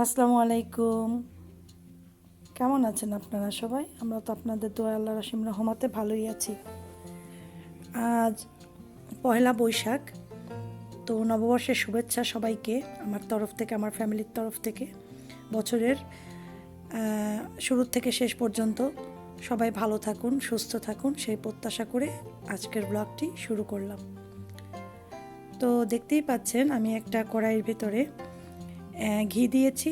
আসসালামু আলাইকুম। কেমন আছেন আপনারা সবাই? আমরা তো আপনাদের দোয়া আল্লাহ রসিম রহমতে ভালোই আছি। আজ পয়লা বৈশাখ তো নববর্ষের শুভেচ্ছা সবাইকে আমার তরফ থেকে আমার ফ্যামিলির তরফ থেকে। বছরের আহ, শুরু থেকে শেষ পর্যন্ত সবাই ভালো থাকুন সুস্থ থাকুন সেই প্রত্যাশা করে আজকের ব্লগটি শুরু করলাম। তো দেখতেই পাচ্ছেন আমি একটা কড়াইয়ের ভেতরে ঘি দিয়েছি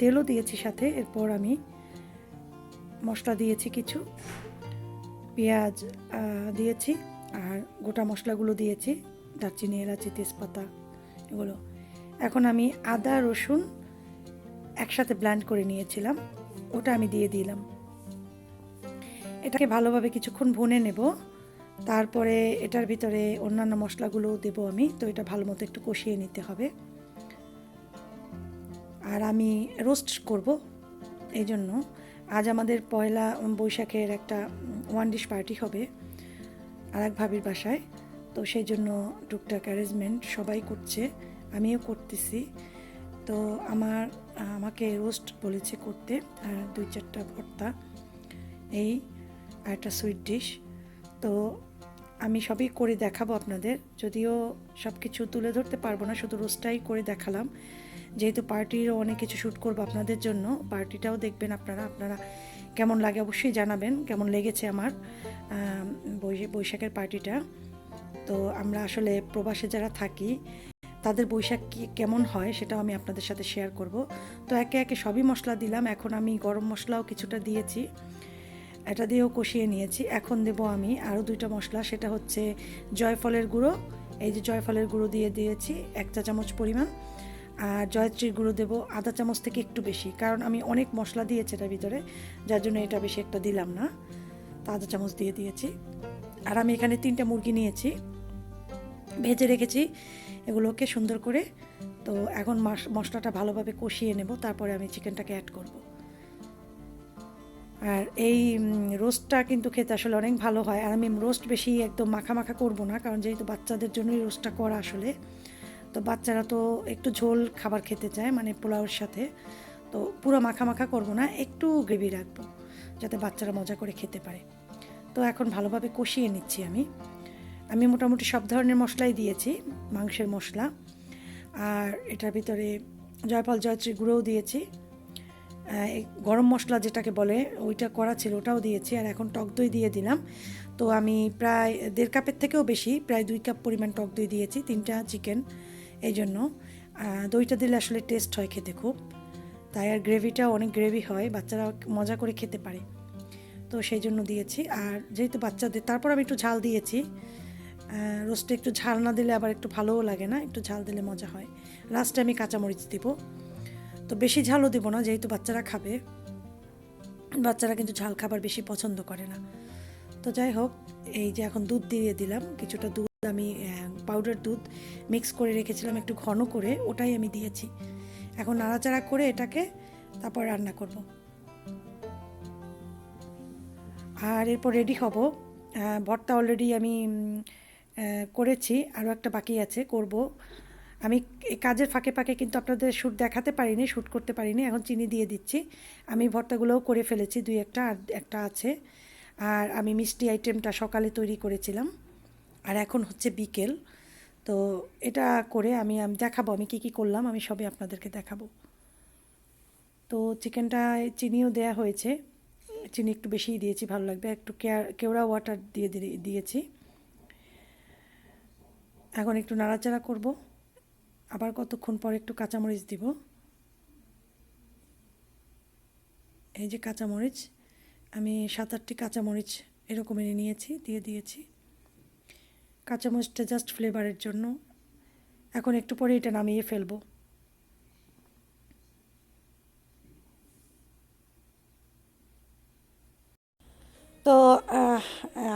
তেলও দিয়েছি সাথে, এরপর আমি মশলা দিয়েছি কিছু, পেঁয়াজ দিয়েছি, আর গোটা মশলাগুলো দিয়েছি, দারচিনি, এলাচি, তেজপাতা, এগুলো। এখন আমি আদা, রসুন একসাথে ব্ল্যান্ড করে নিয়েছিলাম, ওটা আমি দিয়ে দিলাম। এটাকে ভালোভাবে কিছুক্ষণ ভুনে নেব, তারপরে এটার ভিতরে অন্যান্য মশলাগুলো দেবো আমি, তো এটা ভালো মতো একটু কষিয়ে নিতে হবে। আর আমি রোস্ট করব এই জন্য আজ আমাদের পয়লা বৈশাখের একটা ওয়ান ডিশ পার্টি হবে আর এক ভাবির বাসায়। তো সেই জন্য টুকটাক অ্যারেঞ্জমেন্ট সবাই করছে, আমিও করতেছি। তো আমার, আমাকে রোস্ট বলেছে করতে, আর দুই চারটা ভর্তা, এই আর একটা সুইট ডিশ তো আমি সবই করে দেখাবো আপনাদের, যদিও সব কিছু তুলে ধরতে পারব না, শুধু রোস্টটাই করে দেখালাম। যেহেতু পার্টিরও অনেক কিছু শ্যুট করব আপনাদের জন্য, পার্টিটাও দেখবেন আপনারা আপনারা কেমন লাগে অবশ্যই জানাবেন, কেমন লেগেছে আমার বৈশাখের পার্টিটা। তো আমরা আসলে প্রবাসে যারা থাকি, তাদের বৈশাখ কি, কেমন হয় সেটাও আমি আপনাদের সাথে শেয়ার করব। তো একে একে সবই মশলা দিলাম, এখন আমি গরম মশলাও কিছুটা দিয়েছি, এটা দিয়েও কষিয়ে নিয়েছি। এখন দেব আমি আরও দুইটা মশলা, সেটা হচ্ছে জয়ফলের গুঁড়ো, এই যে জয়ফলের গুঁড়ো দিয়ে দিয়েছি, এক চা চামচ পরিমাণ। আর জয়ত্রীর গুঁড়ো দেবো আধা চামচ থেকে একটু বেশি, কারণ আমি অনেক মশলা দিয়েছি এটার ভিতরে, যার জন্য এটা বেশি একটা দিলাম না। তো আধা চামচ দিয়ে দিয়েছি। আর আমি এখানে তিনটা মুরগি নিয়েছি, ভেজে রেখেছি এগুলোকে সুন্দর করে। তো এখন মশলাটা ভালোভাবে কষিয়ে নেব, তারপরে আমি চিকেনটাকে অ্যাড করব। আর এই রোস্টটা কিন্তু খেতে আসলে অনেক ভালো হয়। আর আমি রোস্ট বেশি একদম মাখা মাখা করব না, কারণ যেহেতু বাচ্চাদের জন্যই রোস্টটা করা আসলে। তো বাচ্চারা তো একটু ঝোল খাবার খেতে চায় মানে পোলাওর সাথে। তো পুরো মাখা মাখা করব না, একটু গ্রেভি রাখব, যাতে বাচ্চারা মজা করে খেতে পারে। তো এখন ভালোভাবে কষিয়ে নিচ্ছি আমি। আমি মোটামুটি সব ধরনের মশলাই দিয়েছি, মাংসের মশলা। আর এটার ভিতরে জয়পাল জয়ত্রী গুঁড়োও দিয়েছি। গরম মশলা যেটাকে বলে, ওইটা করা ছিল, ওটাও দিয়েছি। আর এখন টক দই দিয়ে দিলাম। তো আমি প্রায় দেড় কাপের থেকেও বেশি, প্রায় দুই কাপ পরিমাণ টক দই দিয়েছি, তিনটা চিকেন। এই জন্য দইটা দিলে আসলে টেস্ট হয় খেতে খুব। তাই আর গ্রেভিটাও অনেক গ্রেভি হয় বাচ্চারা মজা করে খেতে পারে। তো সেই জন্য দিয়েছি। আর যেহেতু বাচ্চাদের, তারপর আমি একটু ঝাল দিয়েছি। রোস্টে একটু ঝাল না দিলে আবার একটু ভালোও লাগে না, একটু ঝাল দিলে মজা হয়। লাস্টে আমি কাঁচামরিচ দিব। তো বেশি ঝালও দিব না, যেহেতু বাচ্চারা খাবে। বাচ্চারা কিন্তু ঝাল খাবার বেশি পছন্দ করে না। তো যাই হোক, এই যে এখন দুধ দিয়ে দিলাম, কিছুটা দুধ আমি পাউডার দুধ মিক্স করে রেখেছিলাম একটু ঘন করে, ওটাই আমি দিয়েছি। এখন নাড়াচাড়া করে এটাকে তারপর রান্না করব। আর এরপর রেডি হব। ভর্তা অলরেডি আমি করেছি, আরও একটা বাকি আছে, করব। আমি কাজের ফাঁকে ফাঁকে কিন্তু আপনাদের শ্যুট দেখাতে পারিনি শ্যুট করতে পারিনি, এখন চিনি দিয়ে দিচ্ছি। আমি ভর্তাগুলোও করে ফেলেছি, দুই একটা আর একটা আছে। আর আমি মিষ্টি আইটেমটা সকালে তৈরি করেছিলাম। আর এখন হচ্ছে বিকেল। তো এটা করে আমি দেখাবো, আমি কি কি করলাম, আমি সবই আপনাদেরকে দেখাবো। তো চিকেনটা চিনিও দেয়া হয়েছে। চিনি একটু বেশিই দিয়েছি, ভালো লাগবে। একটু কেয়া- কেওড়া ওয়াটার দিয়ে দিয়ে- দিয়েছি। এখন একটু নাড়াচাড়া করব। আবার কতক্ষণ পর একটু কাঁচামরিচ দিব। এই যে কাঁচামরিচ, আমি সাত আটটি কাঁচামরিচ এরকমই নিয়েছি, দিয়ে দিয়েছি। কাঁচামরিচটা জাস্ট ফ্লেভারের জন্য। এখন একটু পরে এটা নামিয়ে ফেলব। তো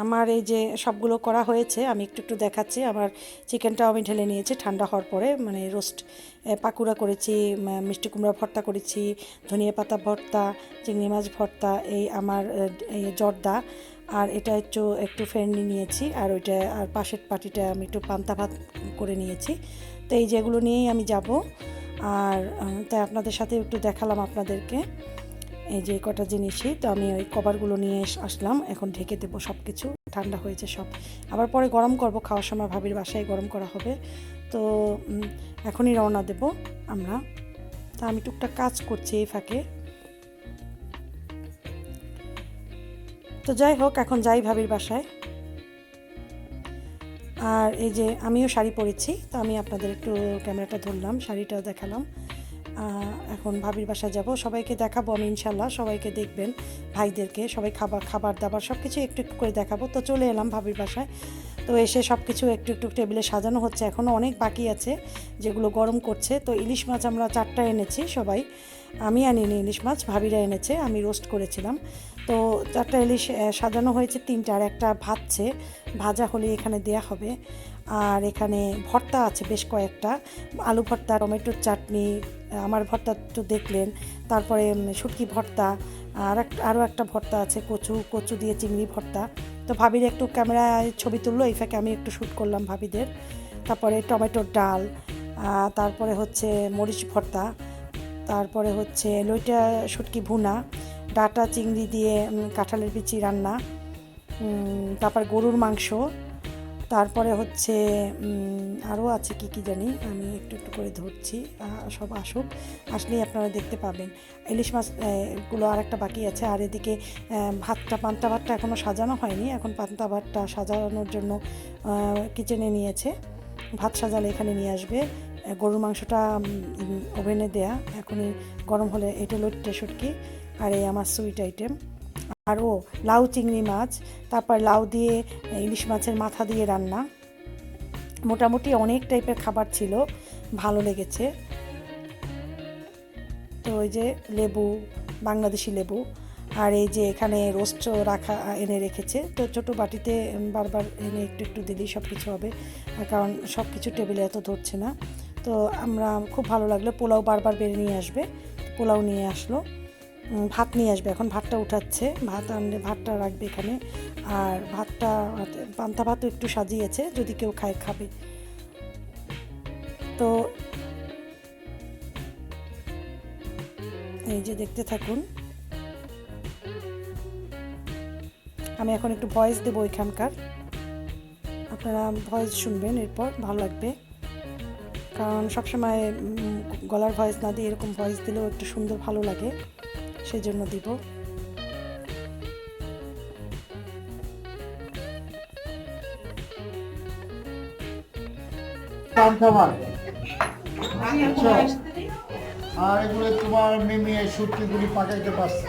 আমার এই যে সবগুলো করা হয়েছে, আমি একটু একটু দেখাচ্ছি। আমার চিকেনটাও আমি ঢেলে নিয়েছি, ঠান্ডা হওয়ার পরে। মানে রোস্ট পাকুড়া করেছি মিষ্টি কুমড়া ভর্তা করেছি, ধনিয়া পাতা ভর্তা, চিংড়ি মাছ ভর্তা, এই আমার এই জর্দা। আর এটা একটু একটু ফ্রেন্ডলি নিয়েছি, আর ওইটা, আর পাশের পাটিটা আমি একটু পান্তা ভাত করে নিয়েছি। তো এই যেগুলো নিয়েই আমি যাব। আর তাই আপনাদের সাথে একটু দেখালাম আপনাদেরকে। এই যে কটা জিনিসই, তো আমি ওই কভারগুলো নিয়ে আসলাম। এখন ঢেকে দেবো সব কিছু ঠান্ডা হয়েছে সব। আবার পরে গরম করব, খাওয়ার সময় ভাবির বাসায় গরম করা হবে। তো এখনই রওনা দেব আমরা। তা আমি টুকটাক কাজ করছি এই ফাঁকে। তো যাই হোক, এখন যাই ভাবির বাসায়। আর এই যে আমিও শাড়ি পরেছি, তো আমি আপনাদের একটু ক্যামেরাটা ধরলাম, শাড়িটাও দেখালাম। এখন ভাবির বাসায় যাব, সবাইকে দেখাবো আমি ইনশাল্লাহ সবাইকে দেখবেন ভাইদেরকে, সবাই খাবার খাবার দাবার সব কিছু একটু একটু করে দেখাবো। তো চলে এলাম ভাবির বাসায়। তো এসে সব কিছু একটু একটু টেবিলে সাজানো হচ্ছে এখনও অনেক বাকি আছে যেগুলো গরম করছে। তো ইলিশ মাছ আমরা চারটা এনেছি সবাই আমি আনিনি ইলিশ মাছ, ভাবিরা এনেছে, আমি রোস্ট করেছিলাম। তো চারটা ইলিশ সাজানো হয়েছে তিনটা আর একটা ভাজছে। ভাজা হলে এখানে দেয়া হবে। আর এখানে ভর্তা আছে বেশ কয়েকটা। আলু ভর্তা, টমেটোর চাটনি, আমার ভর্তা তো দেখলেন। তারপরে শুটকি ভর্তা, আর একটা আরও একটা ভর্তা আছে, কচু কচু দিয়ে চিংড়ি ভর্তা। তো ভাবির একটু ক্যামেরায় ছবি তুললো, এই ফাঁকে আমি একটু শ্যুট করলাম ভাবিদের। তারপরে টমেটোর ডাল তারপরে হচ্ছে মরিচ ভর্তা, তারপরে হচ্ছে লইটা শুটকি ভুনা। ডাটা চিংড়ি দিয়ে কাঁঠালের বিচি রান্না তারপর গরুর মাংস তারপরে হচ্ছে আরও আছে কি কি জানি আমি একটু একটু করে ধরছি সব আসুক আসলেই আপনারা দেখতে পাবেন। ইলিশ মাছ আহ, গুলো আর একটা বাকি আছে আর এদিকে ভাতটা পান্তা ভাতটা এখনও সাজানো হয়নি এখন পান্তা ভাতটা সাজানোর জন্য কিচেনে নিয়েছে। ভাত সাজালে এখানে নিয়ে আসবে। গরুর মাংসটা ওভেনে দেয়া এখনই গরম হলে এটা লোটে শুটকি আর এই আমার সুইট আইটেম আর ও, লাউ চিংড়ি মাছ, তারপর লাউ দিয়ে ইলিশ মাছের মাথা দিয়ে রান্না। মোটামুটি অনেক টাইপের খাবার ছিল, ভালো লেগেছে। তো ওই যে লেবু, বাংলাদেশি লেবু। আর এই যে এখানে রোস্ট রাখা, এনে রেখেছে। তো ছোটো বাটিতে বারবার এনে একটু একটু দিলেই সব কিছু হবে কারণ সব কিছু টেবিলে এত ধরছে না। তো আমরা, খুব ভালো লাগল। পোলাও বারবার বেড়ে নিয়ে আসবে। পোলাও নিয়ে আসলো। ভাত নিয়ে আসবে। এখন ভাতটা উঠাচ্ছে। ভাত আনলে, ভাতটা রাখবে এখানে। আর ভাতটা, পান্তা ভাতও একটু সাজিয়েছে, যদি কেউ খায়, খাবে। তো এই যে দেখতে থাকুন। আমি এখন একটু ভয়েস দেবো এখানকার আপনারা ভয়েস শুনবেন, এরপর ভালো লাগবে। কারণ সবসময় গলার ভয়েস না দিয়ে এরকম ভয়েস দিলেও একটু সুন্দর ভালো লাগে। সেই জন্য দিব আর এগুলো তোমার মিমি এই শুটকিগুলি পাকাইতে পারছে।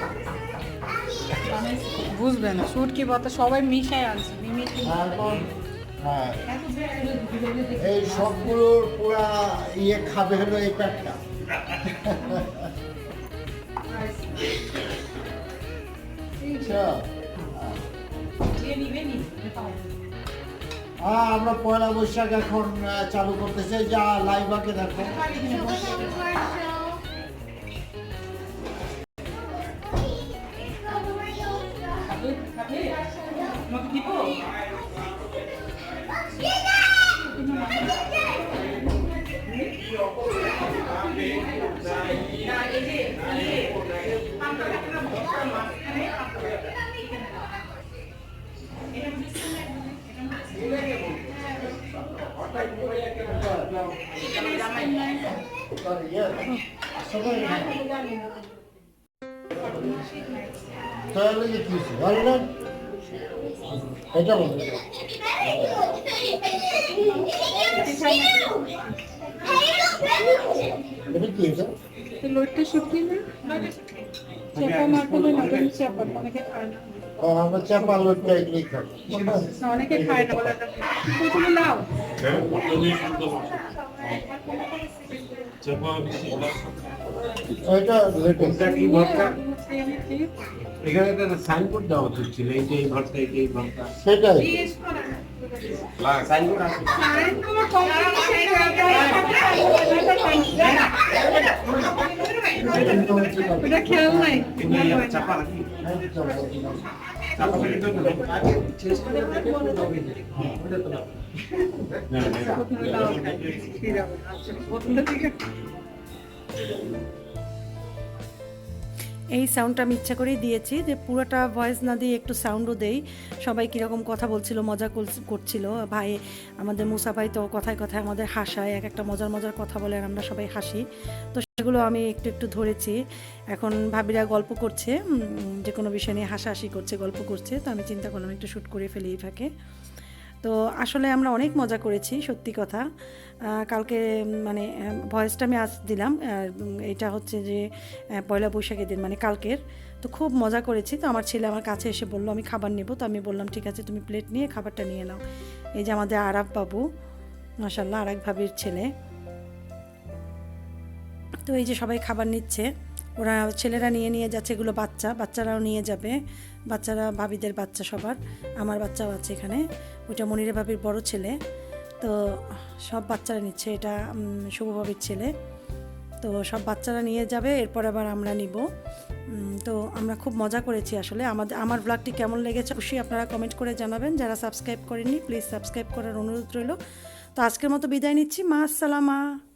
বুঝবে না শুটকি পাতা সবাই মিশাই আনছে মিমি তারপর হ্যাঁ এই সবগুলোর পুরা ইয়ে খাবে হলো এই প্যাকটা হ্যাঁ আমরা পয়লা বৈশাখ এখন চালু করতেছে। যা আগে দেখো। তাহলে কি কিছু ভালো না এটা বলো এটা কি এটা লোটটা শুটকি না চেপা না খেলে না তুমি খায় না আমরা চাপা লোটটা এগুলি খাই অনেকে খায় না নাও এটা লেটেস্ট কি ভর্তা এখানে একটা সাইনবোর্ড দেওয়া উচিত ছিল এই যে এই ভর্তা এই যে এই ভর্তা সেটাই। সাইনবোর্ড আছে আর তোমার competition এই সাউন্ডটা আমি ইচ্ছা করেই দিয়েছি যে পুরোটা ভয়েস না দিয়ে একটু সাউন্ডও দেই। সবাই কীরকম কথা বলছিল, মজা করছ- করছিল। ভাই, আমাদের মুসা ভাই তো কথায় কথায় আমাদের হাসায়, এক একটা মজার মজার কথা বলে আর আমরা সবাই হাসি। তো সেগুলো আমি একটু একটু ধরেছি। এখন ভাবিরা গল্প করছে যে কোনো বিষয় নিয়ে হাসাহাসি করছে, গল্প করছে। তো আমি চিন্তা করলাম একটু শ্যুট করে ফেলি এই ফাঁকে। তো আসলে আমরা অনেক মজা করেছি, সত্যি কথা। কালকে মানে ভয়েসটা আমি আজ দিলাম। আর এটা হচ্ছে যে পয়লা বৈশাখের দিন মানে কালকের। তো খুব মজা করেছি। তো আমার ছেলে আমার কাছে এসে বলল, আমি খাবার নেব। তো আমি বললাম, ঠিক আছে, তুমি প্লেট নিয়ে খাবারটা নিয়ে নাও। এই যে আমাদের আরাফ বাবু মাসাল্লাহ আরাক ভাবির ছেলে। তো এই যে সবাই খাবার নিচ্ছে, ওরা ছেলেরা নিয়ে নিয়ে যাচ্ছে, এগুলো বাচ্চা, বাচ্চারাও নিয়ে যাবে। বাচ্চারা ভাবিদের বাচ্চা সবার আমার বাচ্চাও আছে এখানে। ওইটা মনিরা ভাবির বড় ছেলে। তো সব বাচ্চারা নিচ্ছে এটা উম, শুভ ভাবির ছেলে। তো সব বাচ্চারা নিয়ে যাবে এরপর আবার আমরা নিব। তো আমরা খুব মজা করেছি আসলে। আমাদের আমার ব্লগটি কেমন লেগেছে অবশ্যই আপনারা কমেন্ট করে জানাবেন। যারা সাবস্ক্রাইব করেননি প্লিজ সাবস্ক্রাইব করার অনুরোধ রইল। তো আজকের মতো বিদায় নিচ্ছি। মা আসসালামা।